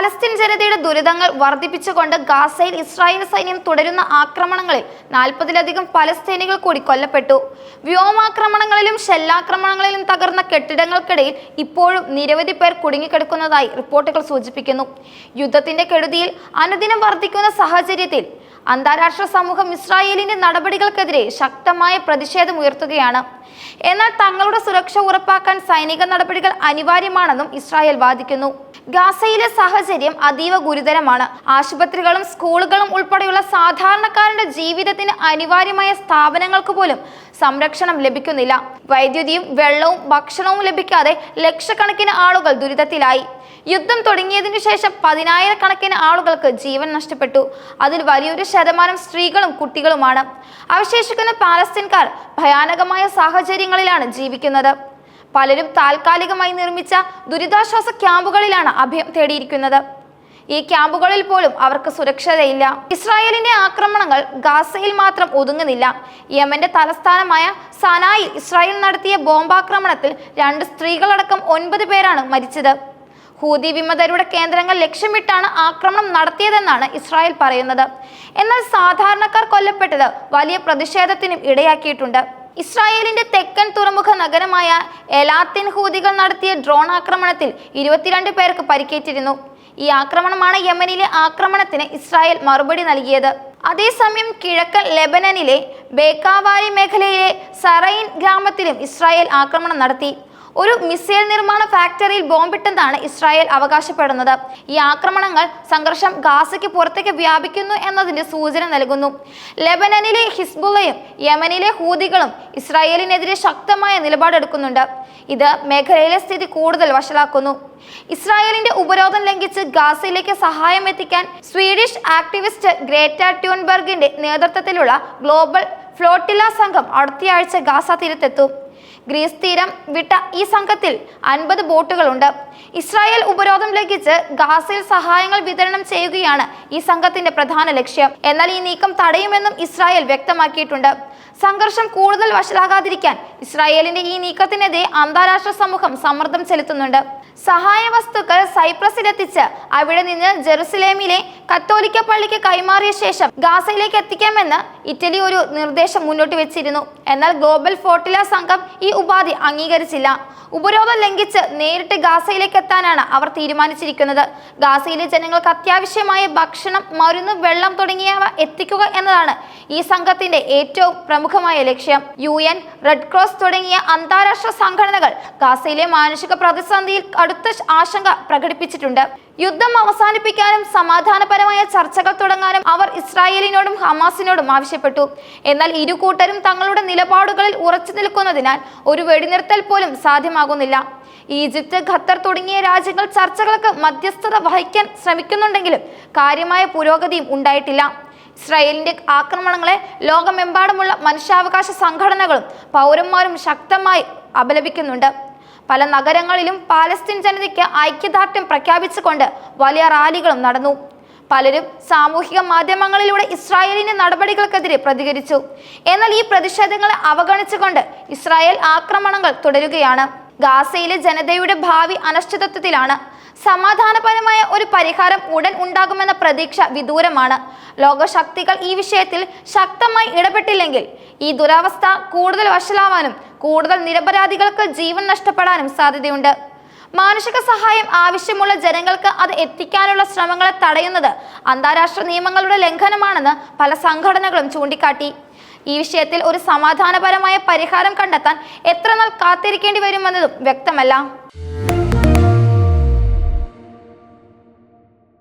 Palestine ജനതയുടെ ദുരിതങ്ങൾ വർദ്ധിപ്പിച്ചുകൊണ്ട് ഗാസയിൽ ഇസ്രായേൽ സൈന്യം തുടരുന്ന ആക്രമണങ്ങളിൽ നാൽപ്പതിലധികം പലസ്തീനികൾ കൂടി കൊല്ലപ്പെട്ടു. വ്യോമാക്രമണങ്ങളിലും ഷെല്ലാക്രമണങ്ങളിലും തകർന്ന കെട്ടിടങ്ങൾക്കിടയിൽ ഇപ്പോഴും നിരവധി പേർ കുടുങ്ങിക്കിടക്കുന്നതായി റിപ്പോർട്ടുകൾ സൂചിപ്പിക്കുന്നു. യുദ്ധത്തിന്റെ കെടുതിയിൽ അനുദിനം വർദ്ധിക്കുന്ന സാഹചര്യത്തിൽ അന്താരാഷ്ട്ര സമൂഹം ഇസ്രായേലിന്റെ നടപടികൾക്കെതിരെ ശക്തമായ പ്രതിഷേധം ഉയർത്തുകയാണ്. എന്നാൽ തങ്ങളുടെ സുരക്ഷ ഉറപ്പാക്കാൻ സൈനിക നടപടികൾ അനിവാര്യമാണെന്നും ഇസ്രായേൽ വാദിക്കുന്നു. ഗാസയിലെ സാഹചര്യം അതീവ ഗുരുതരമാണ്. ആശുപത്രികളും സ്കൂളുകളും ഉൾപ്പെടെയുള്ള സാധാരണക്കാരന്റെ ജീവിതത്തിന് അനിവാര്യമായ സ്ഥാപനങ്ങൾക്ക് പോലും സംരക്ഷണം ലഭിക്കുന്നില്ല. വൈദ്യുതിയും വെള്ളവും ഭക്ഷണവും ലഭിക്കാതെ ലക്ഷക്കണക്കിന് ആളുകൾ ദുരിതത്തിലായി. യുദ്ധം തുടങ്ങിയതിനു ശേഷം പതിനായിരക്കണക്കിന് ആളുകൾക്ക് ജീവൻ നഷ്ടപ്പെട്ടു. അതിൽ വലിയൊരു ശതമാനം സ്ത്രീകളും കുട്ടികളുമാണ്. അവശേഷിക്കുന്ന പാലസ്തീൻകാർ ഭയാനകമായ സാഹചര്യങ്ങളിലാണ് ജീവിക്കുന്നത്. പലരും താൽക്കാലികമായി നിർമ്മിച്ച ദുരിതാശ്വാസ ക്യാമ്പുകളിലാണ് അഭയം തേടിയിരിക്കുന്നത്. ഈ ക്യാമ്പുകളിൽ പോലും അവർക്ക് സുരക്ഷതയില്ല. ഇസ്രായേലിന്റെ ആക്രമണങ്ങൾ ഗാസയിൽ മാത്രം ഒതുങ്ങുന്നില്ല. യമന്റെ തലസ്ഥാനമായ സനായിൽ ഇസ്രായേൽ നടത്തിയ ബോംബാക്രമണത്തിൽ രണ്ട് സ്ത്രീകളടക്കം ഒൻപത് പേരാണ് മരിച്ചത്. ഹൂതി വിമതരുടെ കേന്ദ്രങ്ങൾ ലക്ഷ്യമിട്ടാണ് ആക്രമണം നടത്തിയതെന്നാണ് ഇസ്രായേൽ പറയുന്നത്. എന്നാൽ സാധാരണക്കാർ കൊല്ലപ്പെട്ടത് വലിയ പ്രതിഷേധത്തിനും ഇടയാക്കിയിട്ടുണ്ട്. ഇസ്രായേലിന്റെ തെക്കൻ തുറമുഖ നഗരമായ എലാത്തിൻ ഹൂതികൾ നടത്തിയ ഡ്രോൺ ആക്രമണത്തിൽ ഇരുപത്തിരണ്ട് പേർക്ക് പരിക്കേറ്റിരുന്നു. ഈ ആക്രമണമാണ് യമനിലെ ആക്രമണത്തിന് ഇസ്രായേൽ മറുപടി നൽകിയത്. അതേസമയം കിഴക്കൻ ലെബനനിലെ ബേക്കാവാരി മേഖലയിലെ സറൈൻ ഗ്രാമത്തിലും ഇസ്രായേൽ ആക്രമണം നടത്തി. ഒരു മിസൈൽ നിർമ്മാണ ഫാക്ടറിയിൽ ബോംബിട്ടെന്നാണ് ഇസ്രായേൽ അവകാശപ്പെടുന്നത്. ഈ ആക്രമണങ്ങൾ സംഘർഷം ഗാസയ്ക്ക് പുറത്തേക്ക് വ്യാപിക്കുന്നു എന്നതിന്റെ സൂചന നൽകുന്നു. ലെബനനിലെ ഹിസ്ബുള്ളയും യമനിലെ ഹൂതികളും ഇസ്രായേലിനെതിരെ ശക്തമായ നിലപാടെടുക്കുന്നുണ്ട് ഇത് മേഖലയിലെ സ്ഥിതി കൂടുതൽ വഷളാക്കുന്നു. ഇസ്രായേലിന്റെ ഉപരോധം ലംഘിച്ച് ഗാസയിലേക്ക് സഹായം എത്തിക്കാൻ സ്വീഡിഷ് ആക്ടിവിസ്റ്റ് ഗ്രേറ്റ ട്യൂൺബർഗിന്റെ നേതൃത്വത്തിലുള്ള ഗ്ലോബൽ ഫ്ലോട്ടില സംഘം അടുത്തയാഴ്ച ഗാസ തീരത്തെത്തും. ഗ്രീസ് തീരം വിട്ട ഈ സംഘത്തിൽ അൻപത് ബോട്ടുകളുണ്ട്. ഇസ്രായേൽ ഉപരോധം ലംഘിച്ച് ഗാസയിൽ സഹായങ്ങൾ വിതരണം ചെയ്യുകയാണ് ഈ സംഘത്തിന്റെ പ്രധാന ലക്ഷ്യം. എന്നാൽ ഈ നീക്കം തടയുമെന്നും ഇസ്രായേൽ വ്യക്തമാക്കിയിട്ടുണ്ട്. സംഘർഷം കൂടുതൽ വഷളാകാതിരിക്കാൻ ഇസ്രായേലിന്റെ ഈ നീക്കത്തിനെതിരെ അന്താരാഷ്ട്ര സമൂഹം സമ്മർദ്ദം ചെലുത്തുന്നുണ്ട്. സഹായ വസ്തുക്കൾ സൈപ്രസിലെത്തിച്ച് അവിടെ നിന്ന് ജെറുസലേമിലെ കത്തോലിക്ക പള്ളിക്ക് കൈമാറിയ ശേഷം ഗാസയിലേക്ക് എത്തിക്കാമെന്ന് ഇറ്റലി ഒരു നിർദ്ദേശം മുന്നോട്ട് വെച്ചിരുന്നു. എന്നാൽ ഗ്ലോബൽ ഫോർട്ടില സംഘം ഈ ഉപാധി അംഗീകരിച്ചില്ല. ഉപരോധം ലംഘിച്ച് നേരിട്ട് ഗാസയിലേക്ക് എത്താനാണ് അവർ തീരുമാനിച്ചിരിക്കുന്നത്. ഗാസയിലെ ജനങ്ങൾക്ക് അത്യാവശ്യമായ ഭക്ഷണം മരുന്ന് വെള്ളം തുടങ്ങിയവ എത്തിക്കുക എന്നതാണ് ഈ സംഘത്തിന്റെ ഏറ്റവും പ്രമുഖമായ ലക്ഷ്യം. യു റെഡ് ക്രോസ് തുടങ്ങിയ അന്താരാഷ്ട്ര സംഘടനകൾ ഗാസയിലെ മാനുഷിക പ്രതിസന്ധിയിൽ കടുത്ത ആശങ്ക പ്രകടിപ്പിച്ചിട്ടുണ്ട്. യുദ്ധം അവസാനിപ്പിക്കാനും സമാധാനപരമായ ചർച്ചകൾ തുടങ്ങാനും അവർ ഇസ്രായേലിനോടും ഹമാസിനോടും ആവശ്യപ്പെട്ടു. എന്നാൽ ഇരുകൂട്ടരും തങ്ങളുടെ നിലപാടുകളിൽ ഉറച്ചു നിൽക്കുന്നതിനാൽ ഒരു വെടിനിർത്തൽ പോലും സാധ്യമാകുന്നില്ല. ഈജിപ്ത് ഖത്തർ തുടങ്ങിയ രാജ്യങ്ങൾ ചർച്ചകൾക്ക് മധ്യസ്ഥത വഹിക്കാൻ ശ്രമിക്കുന്നുണ്ടെങ്കിലും കാര്യമായ പുരോഗതിയും ഉണ്ടായിട്ടില്ല. ഇസ്രായേലിന്റെ ആക്രമണങ്ങളെ ലോകമെമ്പാടുമുള്ള മനുഷ്യാവകാശ സംഘടനകളും പൗരന്മാരും ശക്തമായി അപലപിക്കുന്നുണ്ട്. പല നഗരങ്ങളിലും പാലസ്തീൻ ജനതയ്ക്ക് ഐക്യദാർഢ്യം പ്രഖ്യാപിച്ചുകൊണ്ട് വലിയ റാലികളും നടന്നു. പലരും സാമൂഹിക മാധ്യമങ്ങളിലൂടെ ഇസ്രായേലിന്റെ നടപടികൾക്കെതിരെ പ്രതികരിച്ചു. എന്നാൽ ഈ പ്രതിഷേധങ്ങളെ അവഗണിച്ചുകൊണ്ട് ഇസ്രായേൽ ആക്രമണങ്ങൾ തുടരുകയാണ്. ഗാസയിലെ ജനതയുടെ ഭാവി അനിശ്ചിതത്വത്തിലാണ്. സമാധാനപരമായ ഒരു പരിഹാരം ഉടൻ ഉണ്ടാകുമെന്ന പ്രതീക്ഷ വിദൂരമാണ്. ലോകശക്തികൾ ഈ വിഷയത്തിൽ ശക്തമായി ഇടപെട്ടില്ലെങ്കിൽ ഈ ദുരവസ്ഥ കൂടുതൽ വഷളാവാനും കൂടുതൽ നിരപരാധികൾക്ക് ജീവൻ നഷ്ടപ്പെടാനും സാധ്യതയുണ്ട്. മാനുഷിക സഹായം ആവശ്യമുള്ള ജനങ്ങൾക്ക് അത് എത്തിക്കാനുള്ള ശ്രമങ്ങളെ തടയുന്നത് അന്താരാഷ്ട്ര നിയമങ്ങളുടെ ലംഘനമാണെന്ന് പല സംഘടനകളും ചൂണ്ടിക്കാട്ടി. ഈ വിഷയത്തിൽ ഒരു സമാധാനപരമായ പരിഹാരം കണ്ടെത്താൻ എത്രനാൾ കാത്തിരിക്കേണ്ടി വരുമെന്നതും വ്യക്തമല്ല.